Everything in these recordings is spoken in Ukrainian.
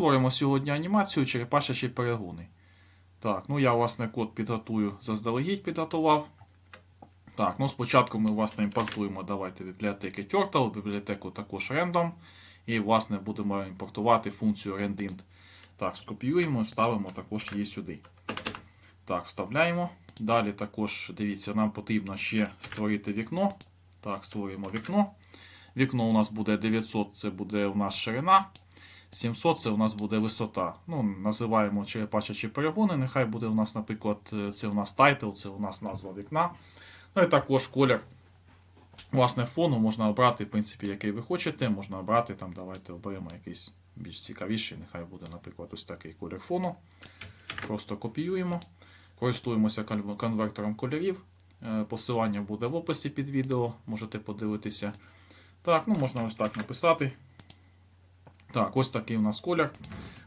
Створимо сьогодні анімацію черепашачі перегони. Так, ну я, власне, код підготую, заздалегідь підготував. Так, ну спочатку ми, власне, імпортуємо давайте бібліотеки Turtle, бібліотеку також Random. І, власне, будемо імпортувати функцію RandInt. Так, скопіюємо, вставимо також її сюди. Так, вставляємо. Далі також, дивіться, нам потрібно ще створити вікно. Так, створюємо вікно. Вікно у нас буде 900, це буде у нас ширина. 700 це у нас буде висота. Ну, називаємо черепашачі перегони. Нехай буде у нас, наприклад, е, це у нас тайтл, це у нас назва вікна. Ну і також колір. Власне, фону можна обрати, в принципі, який ви хочете. Можна обрати, там, давайте оберемо якийсь більш цікавіший. Нехай буде, наприклад, ось такий колір фону. Просто копіюємо. Користуємося конвертором кольорів. Е, Посилання буде в описі під відео, можете подивитися. Так, ну можна ось так написати. Так, ось такий у нас колір.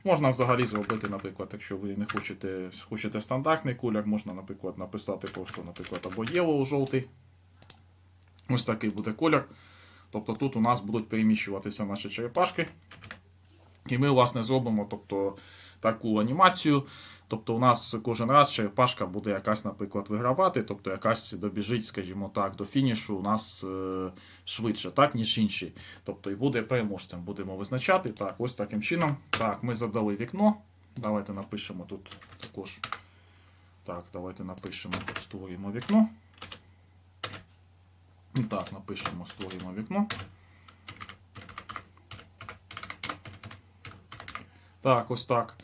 Можна взагалі зробити, наприклад, якщо ви не хочете, хочете стандартний колір, можна, наприклад, написати просто, наприклад, або yellow жовтий. Ось такий буде колір. Тобто тут у нас будуть переміщуватися наші черепашки. І ми, власне, зробимо тобто, таку анімацію. Тобто, у нас кожен раз черепашка буде якась, наприклад, вигравати, тобто якась добіжить, скажімо так, до фінішу у нас е, швидше, так, ніж інші. Тобто і буде переможцем, будемо визначати. Так, ось таким чином. Так, ми задали вікно. Давайте напишемо тут також. Так, давайте напишемо, створюємо вікно. Так, напишемо, створюємо вікно. Так, ось так.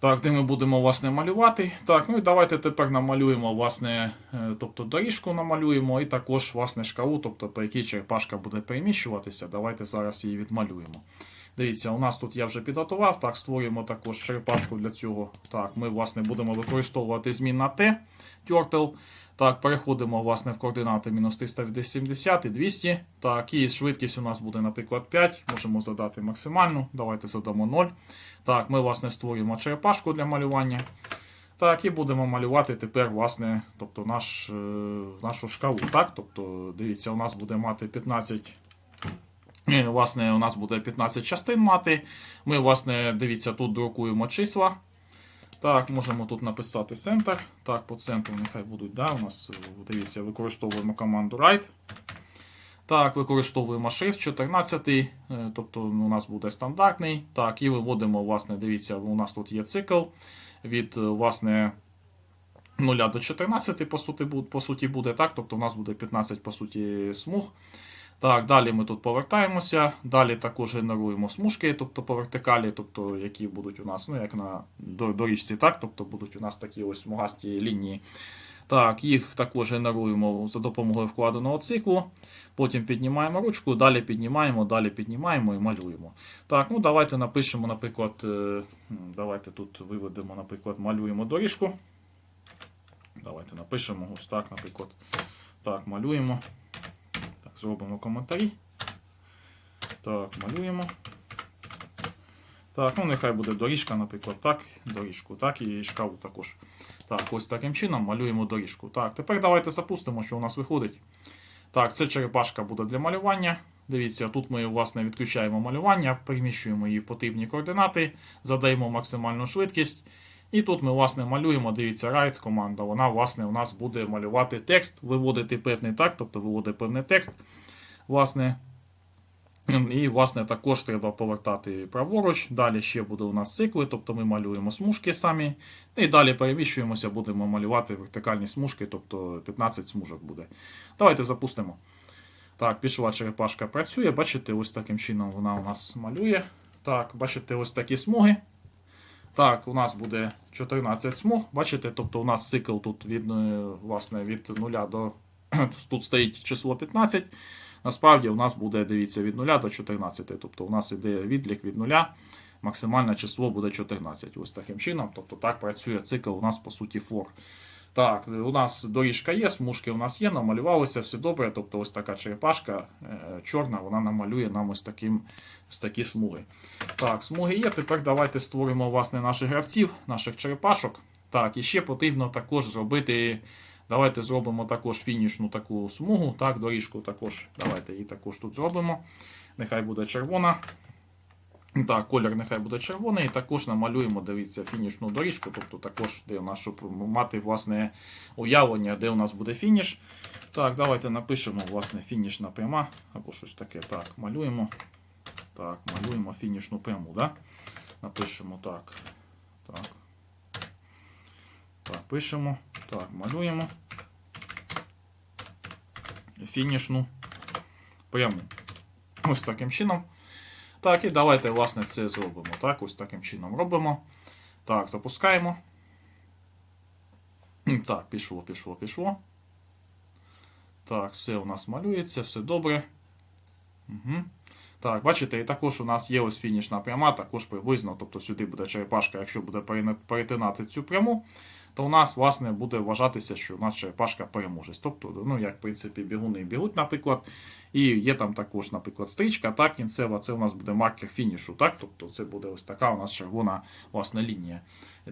Так, де ми будемо власне малювати. Так, ну і давайте тепер намалюємо власне, е, тобто доріжку намалюємо і також власне шкалу, тобто по якій черепашка буде переміщуватися. Давайте зараз її відмалюємо. Дивіться, у нас тут я вже підготував. Так, створюємо також черепашку для цього. Так, ми власне будемо використовувати змінна T, Turtle. Так, переходимо власне в координати мінус 370 і 200. Так, і швидкість у нас буде, наприклад, 5. Можемо задати максимальну. Давайте задамо 0. Так, ми, власне, створюємо черепашку для малювання. Так, і будемо малювати тепер, власне, тобто наш, е, нашу шкалу. Так, тобто, дивіться, у нас буде мати 15. Е, Власне, у нас буде 15 частин мати. Ми, власне, дивіться, тут друкуємо числа. Так, можемо тут написати центр. Так, по центру нехай будуть. Да, у нас, е, дивіться, використовуємо команду write. Так, використовуємо Shift 14, е, тобто у нас буде стандартний. Так, і виводимо, власне, дивіться, у нас тут є цикл від власне 0 до 14, по суті, по суті буде. Так, тобто у нас буде 15 по суті смуг. Так, далі ми тут повертаємося. Далі також генеруємо смужки, тобто по вертикалі, тобто які будуть у нас, ну як на до- доріжці, так, тобто будуть у нас такі ось смугасті лінії. Так, їх також генеруємо за допомогою вкладеного циклу. Потім піднімаємо ручку, далі піднімаємо, далі піднімаємо і малюємо. Так, ну давайте напишемо, наприклад, е, давайте тут виведемо, наприклад, малюємо доріжку. Давайте напишемо ось так, наприклад. Так, малюємо. Зробимо коментарі. Так, малюємо. Так, ну нехай буде доріжка, наприклад, так, доріжку, так, і шкалу також. Так, ось таким чином малюємо доріжку. Так, тепер давайте запустимо, що у нас виходить. Так, це черепашка буде для малювання. Дивіться, тут ми власне відключаємо малювання, переміщуємо її в потрібні координати, задаємо максимальну швидкість. І тут ми власне малюємо, дивіться, write команда. Вона власне у нас буде малювати текст, виводити певний так, тобто виводить певний текст. Власне, і, власне, також треба повертати праворуч. Далі ще буде у нас цикли, тобто ми малюємо смужки самі. І далі переміщуємося, будемо малювати вертикальні смужки, тобто 15 смужок буде. Давайте запустимо. Так, пішла черепашка працює. Бачите, ось таким чином вона у нас малює. Так, бачите, ось такі смуги. Так, у нас буде 14 смуг. Бачите, тобто у нас цикл тут від, е, власне, від 0 до. Тут стоїть число 15. Насправді у нас буде, дивіться, від 0 до 14. Тобто у нас іде відлік від 0. Максимальне число буде 14. Ось таким чином. Тобто так працює цикл у нас по суті for. Так, у нас доріжка є, смужки у нас є, намалювалося, все добре. Тобто ось така черепашка е, чорна, вона намалює нам ось, таким, ось такі смуги. Так, смуги є. Тепер давайте створимо власне наших гравців, наших черепашок. Так, і ще потрібно також зробити. Давайте зробимо також фінішну таку смугу. Так, доріжку також. Давайте її також тут зробимо. Нехай буде червона. Так, колір нехай буде червоний. І також намалюємо, дивіться, фінішну доріжку, тобто також, де у нас, щоб мати власне уявлення, де у нас буде фініш. Так, давайте напишемо власне фінішна пряма або щось таке. Так, малюємо. Так, малюємо фінішну пряму, да? Напишемо так. Так. Так, пишемо. Так, малюємо. Фінішну пряму. Ось таким чином. Так, і давайте, власне, це зробимо. Так, ось таким чином робимо. Так, запускаємо. Так, пішло, пішло, пішло. Так, все у нас малюється, все добре. Угу. Так, бачите, і також у нас є ось фінішна пряма, також приблизно, тобто сюди буде черепашка, якщо буде перетинати цю пряму, то у нас, власне, буде вважатися, що у нас черепашка переможець. Тобто, ну, як в принципі, бігуни бігуть, наприклад, і є там також, наприклад, стрічка, так, кінцева, це у нас буде маркер фінішу, так, тобто це буде ось така у нас червона власне лінія,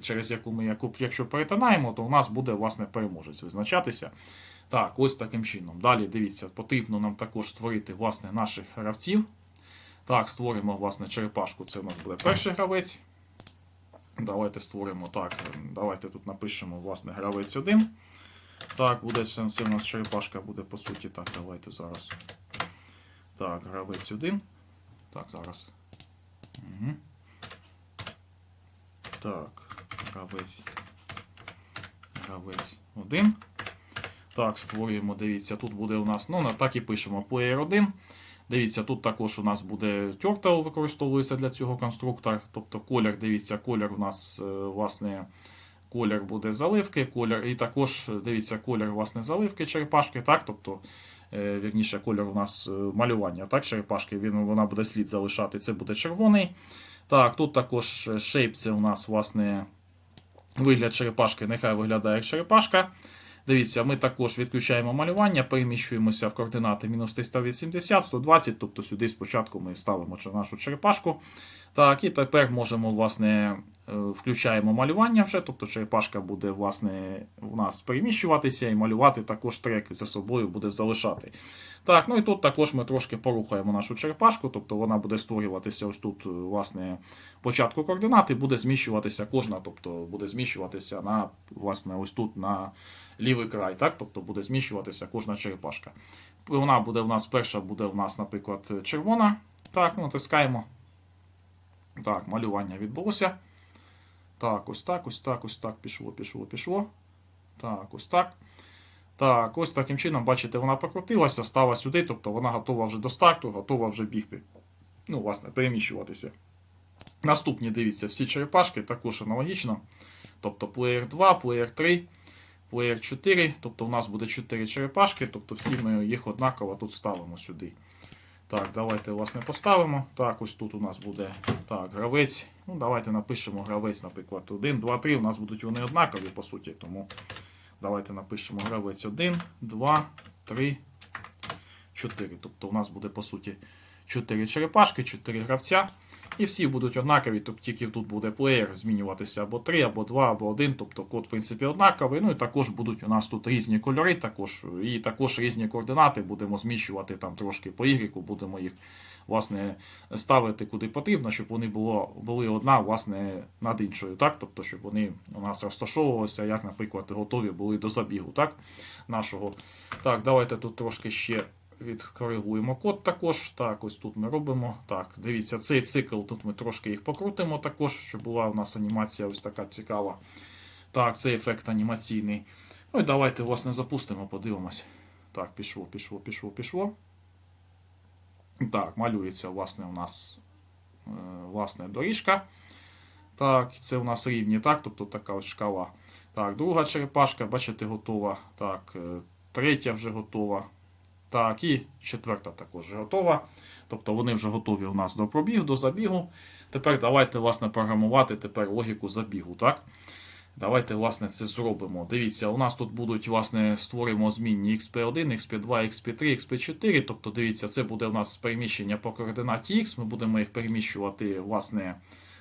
через яку ми, яку, якщо перетинаємо, то у нас буде власне переможець визначатися. Так, ось таким чином. Далі дивіться, потрібно нам також створити власне наших гравців. Так, створимо власне черепашку. Це у нас буде перший гравець. Давайте створимо так. Давайте тут напишемо власне гравець 1. Так, буде це, у нас черепашка буде по суті. Так, давайте зараз. Так, гравець 1. Так, зараз. Угу. Так, гравець. Гравець 1. Так, створюємо, дивіться, тут буде у нас, ну, так і пишемо player 1. Дивіться, тут також у нас буде turtle використовується для цього конструктор. Тобто колір, дивіться, колір у нас, е, власне, колір буде заливки, колір, і також, дивіться, колір, власне, заливки черепашки, так, тобто, е, вірніше, колір у нас е, малювання, так, черепашки, він, вона буде слід залишати, це буде червоний. Так, тут також shape, це у нас, власне, вигляд черепашки, нехай виглядає як черепашка. Дивіться, ми також відключаємо малювання, переміщуємося в координати мінус 380, 120, тобто сюди спочатку ми ставимо нашу черепашку. Так, і тепер можемо, власне, включаємо малювання вже, тобто черепашка буде, власне, у нас переміщуватися і малювати також трек за собою буде залишати. Так, ну і тут також ми трошки порухаємо нашу черепашку, тобто вона буде створюватися ось тут, е, власне, початку координати, буде зміщуватися кожна, тобто буде зміщуватися на, власне, ось тут на лівий край, так? Тобто буде зміщуватися кожна черепашка. Вона буде у нас перша буде у нас, наприклад, червона. Так, натискаємо. Так, малювання відбулося. Так, ось так, ось так, ось так, пішло, пішло, пішло. Так, ось так. Так, ось таким чином, бачите, вона прокрутилася, стала сюди, тобто вона готова вже до старту, готова вже бігти. Ну, власне, переміщуватися. Наступні, дивіться, всі черепашки також аналогічно. Тобто player 2, player 3, player 4. Тобто у нас буде 4 черепашки, тобто всі ми їх однаково тут ставимо сюди. Так, давайте власне поставимо. Так, ось тут у нас буде так, гравець. Ну, давайте напишемо гравець, наприклад, 1, 2, 3. У нас будуть вони однакові, по суті. Тому давайте напишемо гравець 1, 2, 3, 4. Тобто у нас буде, по суті, 4 черепашки, 4 гравця. І всі будуть однакові, тобто тільки тут буде плеєр змінюватися або 3, або 2, або 1, тобто код, в принципі, однаковий. Ну і також будуть у нас тут різні кольори, також, і також різні координати. Будемо зміщувати там трошки по Y, будемо їх власне, ставити куди потрібно, щоб вони було, були одна власне, над іншою. Так? Тобто, щоб вони у нас розташовувалися, як, наприклад, готові були до забігу так? нашого. Так, давайте тут трошки ще відкоригуємо код також. Так, ось тут ми робимо. Так, дивіться, цей цикл тут ми трошки їх покрутимо також, щоб була у нас анімація ось така цікава. Так, цей ефект анімаційний. Ну і давайте, власне, запустимо, подивимось. Так, пішло, пішло, пішло, пішло. Так, малюється, власне, у нас е, власне, доріжка. Так, це у нас рівні, так, тобто така ось шкала. Так, друга черепашка, бачите, готова. Так, е, третя вже готова. Так, і четверта також готова. Тобто вони вже готові у нас до пробігу, до забігу. Тепер давайте, власне, програмувати тепер логіку забігу. так? Давайте, власне, це зробимо. Дивіться, у нас тут будуть, власне, створимо змінні XP1, XP2, XP3, XP4. Тобто, дивіться, це буде у нас переміщення по координаті X. Ми будемо їх переміщувати, власне,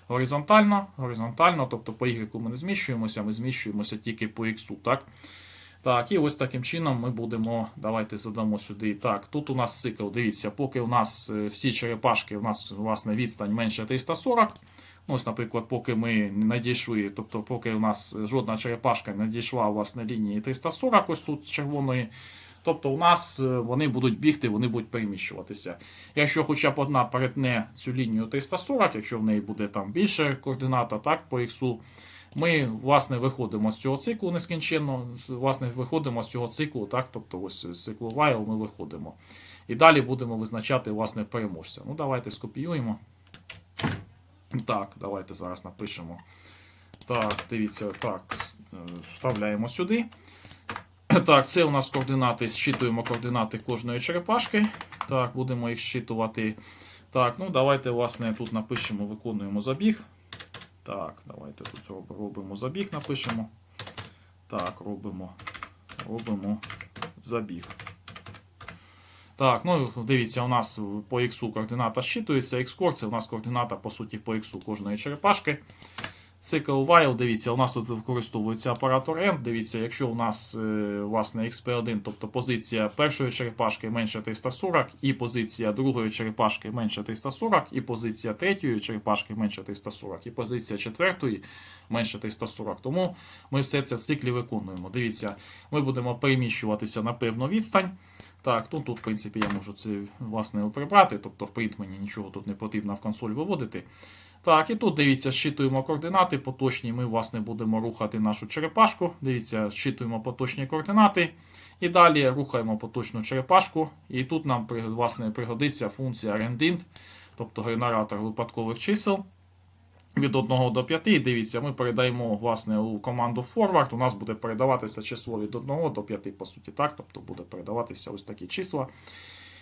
горизонтально. Горизонтально, тобто по Y ми не зміщуємося, ми зміщуємося тільки по X. так? Так, і ось таким чином ми будемо. Давайте задамо сюди. Так, тут у нас цикл. Дивіться, поки у нас е, всі черепашки, у нас власне відстань менше 340. Ну, ось, наприклад, поки ми не надійшли, тобто, поки у нас жодна черепашка не надійшла власне лінії 340, ось тут червоної. Тобто у нас е, вони будуть бігти, вони будуть переміщуватися. Якщо хоча б одна перетне цю лінію 340, якщо в неї буде там більше координата, так, по іксу, ми власне виходимо з цього циклу нескінченно, власне, виходимо з цього циклу, так, тобто ось з циклу while ми виходимо. І далі будемо визначати власне переможця. Ну, давайте скопіюємо. Так, давайте зараз напишемо. Так, дивіться, так, е, вставляємо сюди. Так, це у нас координати. Зчитуємо координати кожної черепашки. Так, будемо їх зчитувати. Так, ну давайте, власне, тут напишемо, виконуємо забіг. Так, давайте тут робимо забіг, напишемо. Так, робимо. Робимо забіг. Так, ну дивіться, у нас по іксу координата щитується. X-корці, у нас координата, по суті, по іксу кожної черепашки. Цикл while, дивіться, у нас тут використовується оператор end. Дивіться, якщо у нас е, власне XP1, тобто позиція першої черепашки менше 340, і позиція другої черепашки менше 340, і позиція третьої черепашки менше 340, і позиція четвертої менше 340. Тому ми все це в циклі виконуємо. Дивіться, ми будемо переміщуватися на певну відстань. Так, ну тут, в принципі, я можу це власне прибрати, тобто в принт мені нічого тут не потрібно в консоль виводити. Так, і тут дивіться, зчитуємо координати поточні. Ми, власне, будемо рухати нашу черепашку. Дивіться, зчитуємо поточні координати. І далі рухаємо поточну черепашку. І тут нам власне, пригодиться функція rendint, тобто генератор випадкових чисел. Від 1 до 5. Дивіться, ми передаємо власне, у команду forward. У нас буде передаватися число від 1 до 5, по суті, так? Тобто буде передаватися ось такі числа.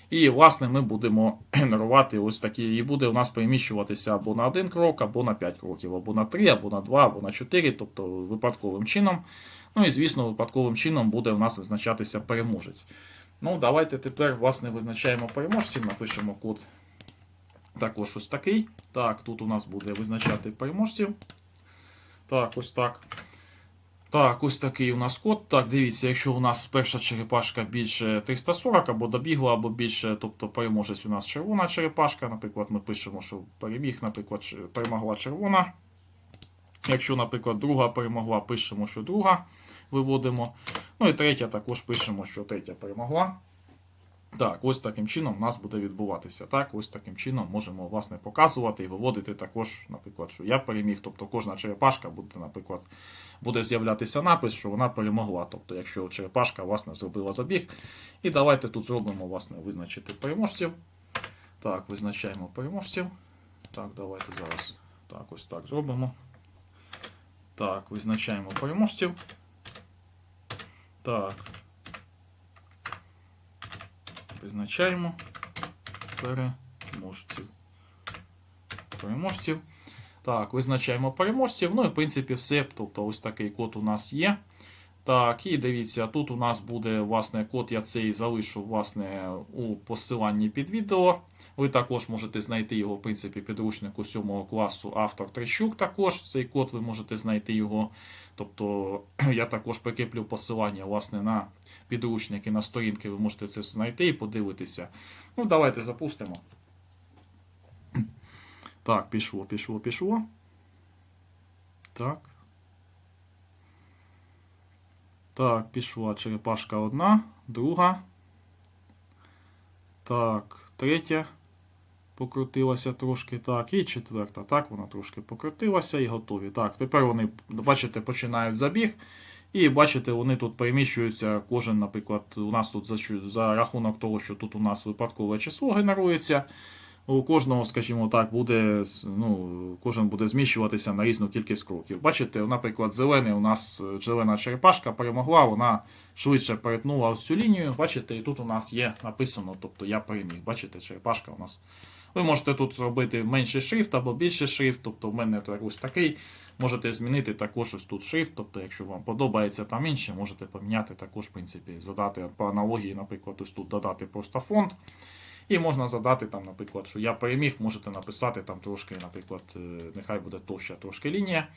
І, власне, ми будемо генерувати ось такі, і буде у нас переміщуватися або на один крок, або на 5 кроків, або на 3, або на 2, або на 4, тобто випадковим чином. Ну і, звісно, випадковим чином буде у нас визначатися переможець. Ну, давайте тепер, власне, визначаємо переможців, напишемо код також ось такий. Так, тут у нас буде визначати переможців. Так, ось так. Так, ось такий у нас код. Так, дивіться, якщо у нас перша черепашка більше 340 або добігла, або більше, тобто переможець у нас червона черепашка. Наприклад, ми пишемо, що переміг, наприклад, перемогла червона. Якщо, наприклад, друга перемогла, пишемо, що друга виводимо. Ну і третя також пишемо, що третя перемогла. Так, ось таким чином у нас буде відбуватися. Так, ось таким чином можемо власне показувати і виводити також, наприклад, що я переміг. Тобто кожна черепашка буде, наприклад, буде з'являтися напис, що вона перемогла. Тобто, якщо черепашка власне зробила забіг. І давайте тут зробимо власне визначити переможців. Так, визначаємо переможців. Так, давайте зараз так, ось так зробимо. Так, визначаємо переможців. Так. Визначаємо переможців. Переможців. Так, визначаємо переможців. Ну і в принципі все. Тобто ось такий код у нас є. Так, і дивіться, тут у нас буде власне код, я цей залишу власне у посиланні під відео. Ви також можете знайти його, в принципі, підручнику 7 класу автор Трещук. Також цей код ви можете знайти його. Тобто я також прикріплю посилання власне, на підручники, на сторінки, ви можете це знайти і подивитися. Ну, давайте запустимо. Так, пішло, пішло, пішло. Так. Так, пішла черепашка одна, друга. Так, третя покрутилася трошки. Так, і четверта. Так, вона трошки покрутилася і готові. Так, тепер вони, бачите, починають забіг. І бачите, вони тут переміщуються. Кожен, наприклад, у нас тут за, за рахунок того, що тут у нас випадкове число генерується. У кожного, скажімо так, буде, ну, кожен буде зміщуватися на різну кількість кроків. Бачите, наприклад, зелений у нас е, зелена черепашка перемогла, вона швидше перетнула ось лінію. Бачите, і тут у нас є написано, тобто я переміг. Бачите, черепашка у нас. Ви можете тут зробити менший шрифт або більший шрифт, тобто в мене ось такий. Можете змінити також ось тут шрифт, тобто, якщо вам подобається там інше, можете поміняти також, в принципі, задати по аналогії, наприклад, ось тут додати просто фонд. І можна задати там, наприклад, що я переміг, можете написати там трошки, наприклад, е, нехай буде товща трошки лінія.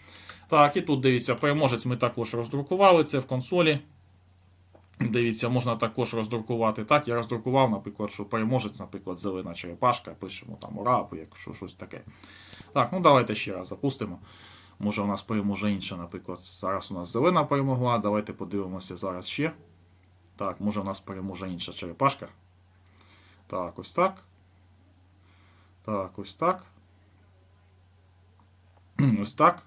Так, і тут дивіться, переможець ми також роздрукували це в консолі. Дивіться, можна також роздрукувати. Так, я роздрукував, наприклад, що переможець, наприклад, зелена черепашка, пишемо там ура, якщо щось таке. Так, ну давайте ще раз запустимо. Може у нас переможе інша, наприклад. Зараз у нас зелена перемогла. Давайте подивимося зараз ще. Так, може у нас переможе інша черепашка. Так, ось так. Так, ось так. Ось так.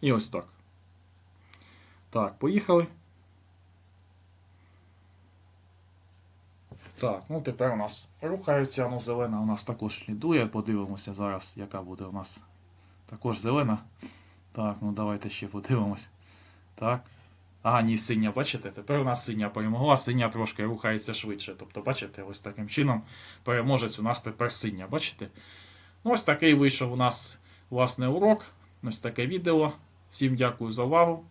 І ось так. Так, поїхали. Так, ну тепер у нас рухаються, ну зелена у нас також слідує. Подивимося зараз, яка буде у нас також зелена. Так, ну давайте ще подивимось. Так. А, ні, синя, бачите? Тепер у нас синя перемогла, синя трошки рухається швидше. Тобто, бачите, ось таким чином переможець у нас тепер синя, бачите? Ну, ось такий вийшов у нас власне урок. Ось таке відео. Всім дякую за увагу.